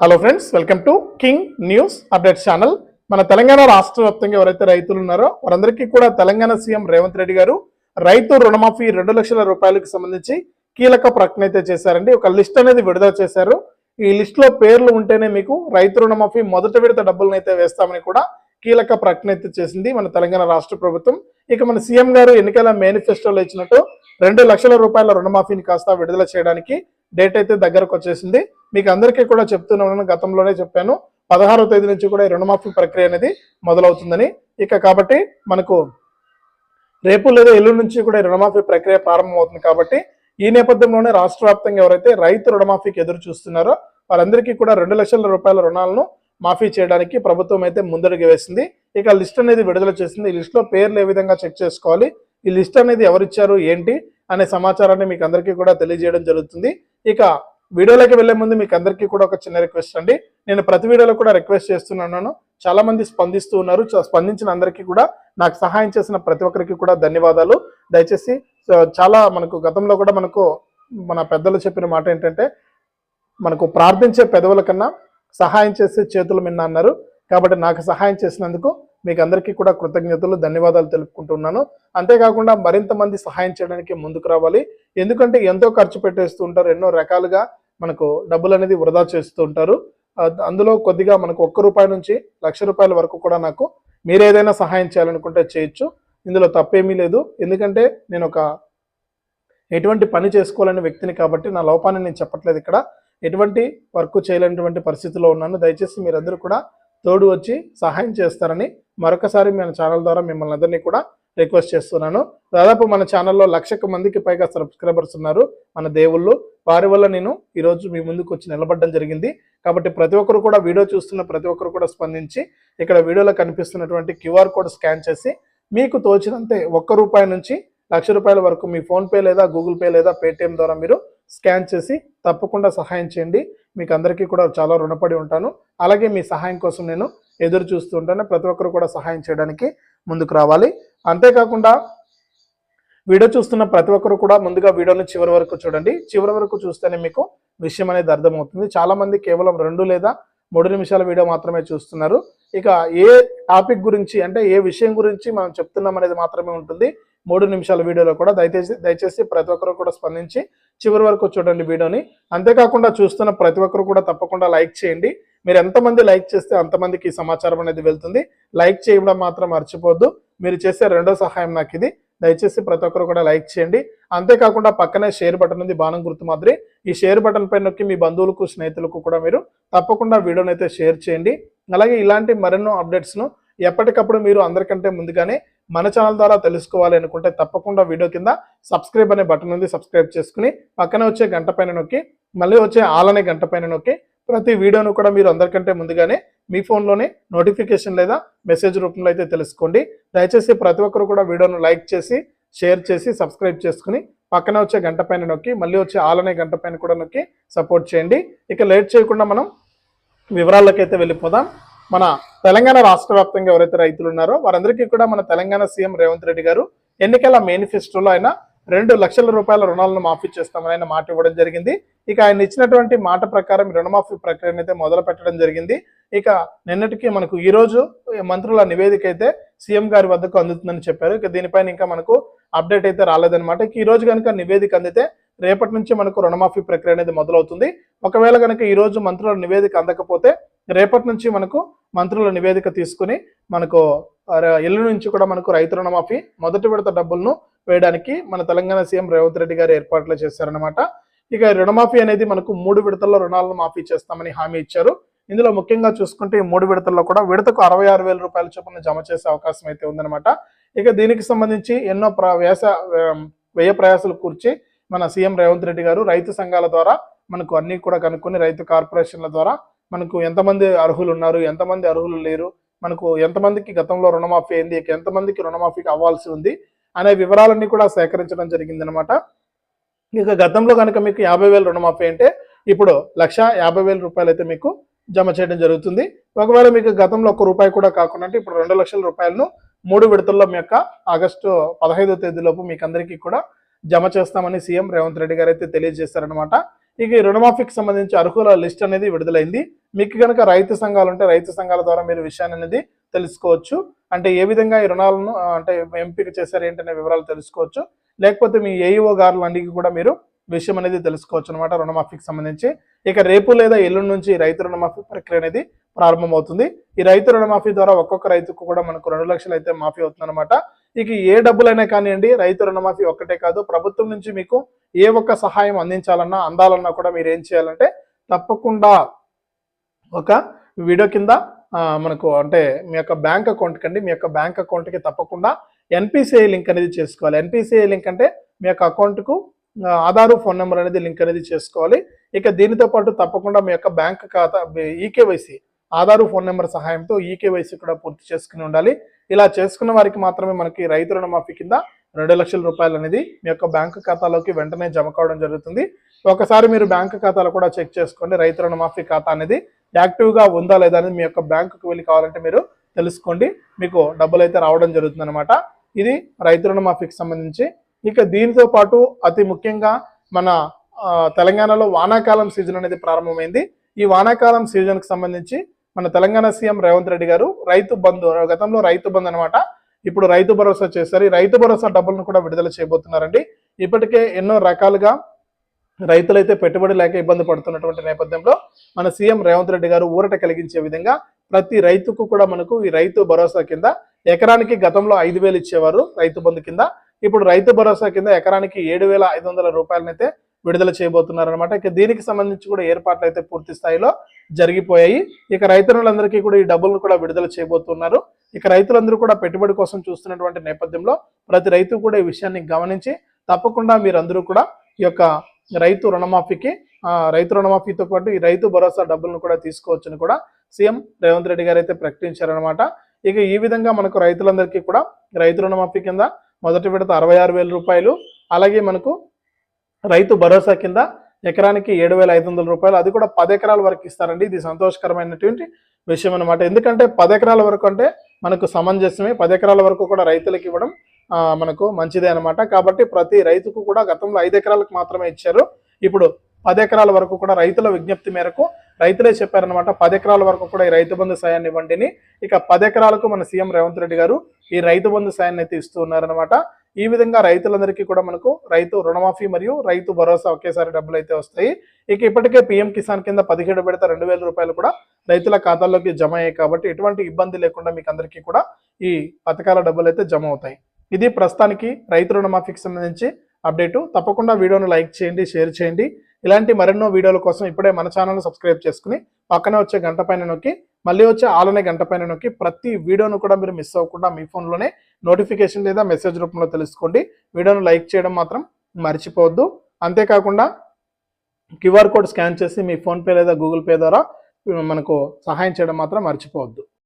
Hello friends welcome to King News updates channel మన తెలంగాణ రాష్ట్ర వ్యాప్తంగా ఎవరైతే రైతులు ఉన్నారో వారందరికీ కూడా తెలంగాణ సీఎం రేవంత్ రెడ్డి గారు రైతు రుణమాఫీ రెండు లక్షల రూపాయలకు సంబంధించి కీలక ప్రకటన అయితే చేశారండి. ఒక లిస్ట్ అనేది విడుదల చేశారు. ఈ లిస్ట్లో పేర్లు ఉంటేనే మీకు రైతు రుణమాఫీ మొదటి విడత డబ్బులను అయితే వేస్తామని కూడా కీలక ప్రకటన అయితే చేసింది మన తెలంగాణ రాష్ట్ర ప్రభుత్వం. ఇక మన సీఎం గారు ఎన్నికల మేనిఫెస్టోలో ఇచ్చినట్టు రెండు లక్షల రూపాయల రుణమాఫీని కాస్త విడుదల చేయడానికి డేట్ అయితే దగ్గరకు వచ్చేసింది. మీకు అందరికీ కూడా చెప్తున్నాను గతంలోనే చెప్పాను. పదహారో తేదీ నుంచి కూడా ఈ రుణమాఫీ ప్రక్రియ అనేది మొదలవుతుందని. ఇక కాబట్టి మనకు రేపు లేదా ఎల్లుండి నుంచి కూడా ఈ రుణమాఫీ ప్రక్రియ ప్రారంభమవుతుంది కాబట్టి ఈ నేపథ్యంలోనే రాష్ట్ర వ్యాప్తంగా ఎవరైతే రైతు రుణమాఫీకి ఎదురు చూస్తున్నారో వారందరికీ కూడా రెండు లక్షల రూపాయల రుణాలను మాఫీ చేయడానికి ప్రభుత్వం అయితే ముందడుగు వేసింది. ఇక లిస్ట్ అనేది విడుదల చేసింది. ఈ లిస్ట్లో పేర్లు ఏ విధంగా చెక్ చేసుకోవాలి? ఈ లిస్ట్ అనేది ఎవరిచ్చారు? ఏంటి? అనే సమాచారాన్ని మీకు అందరికీ కూడా తెలియజేయడం జరుగుతుంది. ఇక వీడియోలోకి వెళ్ళే ముందు మీకు అందరికీ కూడా ఒక చిన్న రిక్వెస్ట్ అండి. నేను ప్రతి వీడియోలో కూడా రిక్వెస్ట్ చేస్తున్నాను చాలా మంది స్పందిస్తూ ఉన్నారు. స్పందించిన అందరికీ కూడా నాకు సహాయం చేసిన ప్రతి ఒక్కరికి కూడా ధన్యవాదాలు. దయచేసి చాలా మనకు గతంలో కూడా మనకు మన పెద్దలు చెప్పిన మాట ఏంటంటే మనకు ప్రార్థించే పెదవుల కన్నా సహాయం చేసే చేతులు మిన్న అన్నారు. కాబట్టి నాకు సహాయం చేసినందుకు మీకు అందరికీ కూడా కృతజ్ఞతలు ధన్యవాదాలు తెలుపుకుంటున్నాను అంతేకాకుండా మరింత మంది సహాయం చేయడానికి ముందుకు రావాలి. ఎందుకంటే ఎంతో ఖర్చు పెట్టేస్తూ ఉంటారు. ఎన్నో రకాలుగా మనకు డబ్బులు అనేది వృధా చేస్తూ ఉంటారు. అందులో కొద్దిగా మనకు ఒక్క రూపాయి నుంచి లక్ష రూపాయల వరకు కూడా నాకు మీరు ఏదైనా సహాయం చేయాలనుకుంటే చేయొచ్చు. ఇందులో తప్పేమీ లేదు. ఎందుకంటే నేను ఒక ఎటువంటి పని చేసుకోవాలని వ్యక్తిని కాబట్టి నా లోపాన్ని నేను చెప్పట్లేదు ఇక్కడ. ఎటువంటి వర్క్ చేయలేనటువంటి పరిస్థితిలో ఉన్నాను. దయచేసి మీరందరూ కూడా తోడు వచ్చి సహాయం చేస్తారని మరొకసారి మన ఛానల్ ద్వారా మిమ్మల్ని అందరినీ కూడా రిక్వెస్ట్ చేస్తున్నాను. దాదాపు మన ఛానల్లో లక్షకు మందికి పైగా సబ్స్క్రైబర్స్ ఉన్నారు మన దేవుళ్ళు. వారి వల్ల నేను ఈరోజు మీ ముందుకు వచ్చి నిలబడడం జరిగింది. కాబట్టి ప్రతి ఒక్కరు కూడా వీడియో చూస్తున్న ప్రతి ఒక్కరు కూడా స్పందించి ఇక్కడ వీడియోలో కనిపిస్తున్నటువంటి క్యూఆర్ కోడ్ స్కాన్ చేసి మీకు తోచినంతే ఒక్క రూపాయి నుంచి లక్ష రూపాయల వరకు మీ ఫోన్పే లేదా గూగుల్ పే లేదా పేటిఎం ద్వారా మీరు స్కాన్ చేసి తప్పకుండా సహాయం చేయండి. మీకు అందరికీ కూడా చాలా రుణపడి ఉంటాను. అలాగే మీ సహాయం కోసం నేను ఎదురు చూస్తూ ఉంటాను. ప్రతి ఒక్కరు కూడా సహాయం చేయడానికి ముందుకు రావాలి. అంతేకాకుండా వీడియో చూస్తున్న ప్రతి ఒక్కరు కూడా ముందుగా వీడియోని చివరి వరకు చూడండి. చివరి వరకు చూస్తేనే మీకు విషయం అనేది అర్థమవుతుంది. చాలామంది కేవలం రెండు లేదా మూడు నిమిషాల వీడియో మాత్రమే చూస్తున్నారు. ఇక ఏ టాపిక్ గురించి అంటే ఏ విషయం గురించి మనం చెప్తున్నాం అనేది మాత్రమే ఉంటుంది. మూడు నిమిషాల వీడియోలో కూడా దయచేసి దయచేసి ప్రతి ఒక్కరు కూడా స్పందించి చివరి వరకు చూడండి వీడియోని. అంతేకాకుండా చూస్తున్న ప్రతి ఒక్కరు కూడా తప్పకుండా లైక్ చేయండి. మీరు ఎంతమంది లైక్ చేస్తే అంతమందికి ఈ సమాచారం అనేది వెళ్తుంది. లైక్ చేయడం మాత్రం మర్చిపోద్దు మీరు చేసే రెండో సహాయం నాకు ఇది. దయచేసి ప్రతి ఒక్కరు కూడా లైక్ చేయండి. అంతేకాకుండా పక్కనే షేర్ బటన్ ఉంది బాణం గుర్తు మాదిరి. ఈ షేర్ బటన్ పై నొక్కి మీ బంధువులకు స్నేహితులకు కూడా మీరు తప్పకుండా వీడియోని అయితే షేర్ చేయండి. అలాగే ఇలాంటి మరెన్నో అప్డేట్స్ను ఎప్పటికప్పుడు మీరు అందరికంటే ముందుగానే మన ఛానల్ ద్వారా తెలుసుకోవాలి అనుకుంటే తప్పకుండా వీడియో కింద సబ్స్క్రైబ్ అనే బటన్ ఉంది సబ్స్క్రైబ్ చేసుకుని పక్కన వచ్చే గంట పైన నొక్కి మళ్ళీ వచ్చే ఆల్ అనే గంట పైన నొక్కి ప్రతి వీడియోను కూడా మీరు అందరికంటే ముందుగానే మీ ఫోన్లోనే నోటిఫికేషన్ లేదా మెసేజ్ రూపంలో అయితే తెలుసుకోండి. దయచేసి ప్రతి ఒక్కరు కూడా వీడియోను లైక్ చేసి షేర్ చేసి సబ్స్క్రైబ్ చేసుకుని పక్కన వచ్చే గంట పైన నొక్కి మళ్ళీ వచ్చే ఆలనే గంట పైన కూడా నొక్కి సపోర్ట్ చేయండి. ఇక లేట్ చేయకుండా మనం వివరాల్లోకైతే వెళ్ళిపోదాం. మన తెలంగాణ రాష్ట్ర వ్యాప్తంగా ఎవరైతే రైతులు ఉన్నారో వారందరికీ కూడా మన తెలంగాణ సీఎం రేవంత్ రెడ్డి గారు ఎన్నికల మేనిఫెస్టోలో ఆయన రెండు లక్షల రూపాయల రుణాలను మాఫీ చేస్తామని ఆయన మాట ఇవ్వడం జరిగింది. ఇక ఆయన ఇచ్చినటువంటి మాట ప్రకారం ఈ రుణమాఫీ ప్రక్రియను అయితే మొదలు పెట్టడం జరిగింది. ఇక నిన్నటికి మనకు ఈ రోజు మంత్రుల నివేదిక అయితే సీఎం గారి వద్దకు అందుతుందని చెప్పారు. ఇక దీనిపైన ఇంకా మనకు అప్డేట్ అయితే రాలేదన్నమాట. ఇక ఈ రోజు కనుక నివేదిక అందితే రేపటి నుంచి మనకు రుణమాఫీ ప్రక్రియ అనేది మొదలవుతుంది. ఒకవేళ కనుక ఈ రోజు మంత్రుల నివేదిక అందకపోతే రేపటి నుంచి మనకు మంత్రుల నివేదిక తీసుకుని మనకు ఇల్లు నుంచి కూడా మనకు రైతు రుణమాఫీ మొదటి విడత డబ్బులను వేయడానికి మన తెలంగాణ సీఎం రేవంత్ రెడ్డి గారు ఏర్పాట్లు చేశారనమాట ఇక రుణమాఫీ అనేది మనకు మూడు విడతల్లో రుణాలను మాఫీ చేస్తామని హామీ ఇచ్చారు. ఇందులో ముఖ్యంగా చూసుకుంటే ఈ మూడు విడతల్లో కూడా విడతకు అరవై ఆరు వేల రూపాయల చొప్పున జమ చేసే అవకాశం అయితే ఉందన్నమాట. ఇక దీనికి సంబంధించి ఎన్నో ప్ర వ్యాస వ్యయ ప్రయాసాలు కూర్చి మన సీఎం రేవంత్ రెడ్డి గారు రైతు సంఘాల ద్వారా మనకు అన్ని కూడా కనుక్కొని రైతు కార్పొరేషన్ల ద్వారా మనకు ఎంతమంది అర్హులు ఉన్నారు ఎంతమంది అర్హులు లేరు మనకు ఎంతమందికి గతంలో రుణమాఫీ అయింది ఇక ఎంతమందికి రుణమాఫీకి అవ్వాల్సి ఉంది అనే వివరాలన్నీ కూడా సేకరించడం జరిగిందనమాట ఇక గతంలో కనుక మీకు యాభై వేలు రుణమాఫీ అంటే ఇప్పుడు లక్ష యాభై వేల రూపాయలు అయితే మీకు జమ చేయడం జరుగుతుంది. ఒకవేళ మీకు గతంలో ఒక్క రూపాయి కూడా కాకుండా అంటే ఇప్పుడు రెండు లక్షల రూపాయలను మూడు విడతల్లో మీ యొక్క ఆగస్టు పదహైదో తేదీలోపు మీకు అందరికీ కూడా జమ చేస్తామని సీఎం రేవంత్ రెడ్డి గారు అయితే తెలియజేశారనమాట ఇక ఈ రుణమాఫీకి సంబంధించి అర్హుల లిస్ట్ అనేది విడుదలైంది. మీకు కనుక రైతు సంఘాలు ఉంటే రైతు సంఘాల ద్వారా మీరు విషయాన్ని అనేది తెలుసుకోవచ్చు. అంటే ఏ విధంగా ఈ రుణాలను అంటే ఎంపిక చేశారు ఏంటనే వివరాలు తెలుసుకోవచ్చు. లేకపోతే మీ ఏఈఓ గారులు అన్నిటికీ కూడా మీరు విషయం అనేది తెలుసుకోవచ్చు అనమాట రుణమాఫీకి సంబంధించి. ఇక రేపు లేదా ఎల్లుండి నుంచి రైతు రుణమాఫీ ప్రక్రియ అనేది ప్రారంభమవుతుంది. ఈ రైతు రుణమాఫీ ద్వారా ఒక్కొక్క రైతుకు కూడా మనకు రెండు లక్షలు అయితే మాఫీ అవుతుందన్నమాట. ఇక ఏ డబ్బులైనా కానివ్వండి రైతు రుణమాఫీ ఒక్కటే కాదు ప్రభుత్వం నుంచి మీకు ఏ ఒక్క సహాయం అందించాలన్నా అందాలన్నా కూడా మీరు ఏం చేయాలంటే తప్పకుండా ఒక వీడియో కింద మనకు అంటే మీ యొక్క బ్యాంక్ అకౌంట్ కండి మీ యొక్క బ్యాంక్ అకౌంట్కి తప్పకుండా ఎన్పిసిఐ లింక్ అనేది చేసుకోవాలి. ఎన్పిసిఐ లింక్ అంటే మీ యొక్క అకౌంట్కు ఆధారు ఫోన్ నెంబర్ అనేది లింక్ అనేది చేసుకోవాలి. ఇక దీనితో పాటు తప్పకుండా మీ యొక్క బ్యాంక్ ఖాతా ఈకేవైసీ ఆధారు ఫోన్ నెంబర్ సహాయంతో ఈకేవైసీ కూడా పూర్తి చేసుకుని ఉండాలి. ఇలా చేసుకున్న వారికి మాత్రమే మనకి రైతు రుణమాఫీ కింద రెండు లక్షల రూపాయలు అనేది మీ యొక్క బ్యాంక్ ఖాతాలోకి వెంటనే జమ కావడం జరుగుతుంది. ఒకసారి మీరు బ్యాంక్ ఖాతాలో కూడా చెక్ చేసుకోండి. రైతు రుణమాఫీ ఖాతా అనేది యాక్టివ్గా ఉందా లేదా అనేది మీ యొక్క బ్యాంకుకి వెళ్ళి కావాలంటే మీరు తెలుసుకోండి. మీకు డబ్బులు అయితే రావడం జరుగుతుంది అనమాట ఇది రైతు రుణమాఫీకి సంబంధించి. ఇక దీనితో పాటు అతి ముఖ్యంగా మన తెలంగాణలో వానాకాలం సీజన్ అనేది ప్రారంభమైంది. ఈ వానాకాలం సీజన్కి సంబంధించి మన తెలంగాణ సీఎం రేవంత్ రెడ్డి గారు రైతు బంధు గతంలో రైతు బంధు అనమాట ఇప్పుడు రైతు భరోసా చేశారు. ఈ రైతు భరోసా డబ్బులను కూడా విడుదల చేయబోతున్నారండి. ఇప్పటికే ఎన్నో రకాలుగా రైతులైతే పెట్టుబడి లేక ఇబ్బంది పడుతున్నటువంటి నేపథ్యంలో మన సీఎం రేవంత్ రెడ్డి గారు ఊరట కలిగించే విధంగా ప్రతి రైతుకు కూడా మనకు ఈ రైతు భరోసా కింద ఎకరానికి గతంలో ఐదు వేలు ఇచ్చేవారు రైతు బంధు కింద. ఇప్పుడు రైతు భరోసా కింద ఎకరానికి ఏడు వేల ఐదు వందల రూపాయలనైతే విడుదల చేయబోతున్నారు అనమాట ఇక దీనికి సంబంధించి కూడా ఏర్పాట్లు అయితే పూర్తి స్థాయిలో జరిగిపోయాయి. ఇక రైతులందరికీ కూడా ఈ డబ్బులను కూడా విడుదల చేయబోతున్నారు. ఇక రైతులందరూ కూడా పెట్టుబడి కోసం చూస్తున్నటువంటి నేపథ్యంలో ప్రతి రైతు కూడా ఈ విషయాన్ని గమనించి తప్పకుండా మీరందరూ కూడా ఈ యొక్క రైతు రుణమాఫీకి రైతు రుణమాఫీతో పాటు ఈ రైతు భరోసా డబ్బులను కూడా తీసుకోవచ్చని కూడా సీఎం రేవంత్ రెడ్డి గారు అయితే ప్రకటించారనమాట ఇక ఈ విధంగా మనకు రైతులందరికీ కూడా రైతు రుణమాఫీ కింద మొదటి విడత అరవై ఆరు వేల రూపాయలు అలాగే మనకు రైతు భరోసా కింద ఎకరానికి ఏడు వేల ఐదు వందల రూపాయలు అది కూడా పది ఎకరాల వరకు ఇస్తారండి. ఇది సంతోషకరమైనటువంటి విషయం అనమాట ఎందుకంటే పది ఎకరాల వరకు అంటే మనకు సమంజసమే పది ఎకరాల వరకు కూడా రైతులకు ఇవ్వడం మనకు మంచిదే అనమాట కాబట్టి ప్రతి రైతుకు కూడా గతంలో ఐదు ఎకరాలకు మాత్రమే ఇచ్చారు. ఇప్పుడు పది ఎకరాల వరకు కూడా రైతుల విజ్ఞప్తి మేరకు రైతులే చెప్పారనమాట పది ఎకరాల వరకు కూడా ఈ రైతు బంధు సాయాన్ని ఇవ్వండిని ఇక పది ఎకరాలకు మన సీఎం రేవంత్ రెడ్డి గారు ఈ రైతు బంధు సాయాన్ని అయితే ఇస్తూ ఉన్నారనమాట ఈ విధంగా రైతులందరికీ కూడా మనకు రైతు రుణమాఫీ మరియు రైతు భరోసా ఒకేసారి డబ్బులు అయితే వస్తాయి. ఇక ఇప్పటికే పీఎం కిసాన్ కింద పదిహేడు విడత రెండు వేల రూపాయలు కూడా రైతుల ఖాతాల్లోకి జమ అయ్యాయి కాబట్టి ఎటువంటి ఇబ్బంది లేకుండా మీకు అందరికీ కూడా ఈ పథకాల డబ్బులు అయితే జమ అవుతాయి. ఇది ప్రస్తుతానికి రైతు రుణమాఫీకి సంబంధించి అప్డేటు. తప్పకుండా వీడియోను లైక్ చేయండి షేర్ చేయండి. ఇలాంటి మరెన్నో వీడియోల కోసం ఇప్పుడే మన ఛానల్ని సబ్స్క్రైబ్ చేసుకుని పక్కనే వచ్చే గంట పైన నొక్కి మళ్ళీ వచ్చే ఆలనే గంట పైన నొక్కి ప్రతి వీడియోను కూడా మీరు మిస్ అవ్వకుండా మీ ఫోన్లోనే నోటిఫికేషన్ లేదా మెసేజ్ రూపంలో తెలుసుకోండి. వీడియోను లైక్ చేయడం మాత్రం మర్చిపోవద్దు. అంతేకాకుండా క్యూఆర్ కోడ్ స్కాన్ చేసి మీ ఫోన్పే లేదా గూగుల్ పే ద్వారా మనకు సహాయం చేయడం మాత్రం మర్చిపోవద్దు.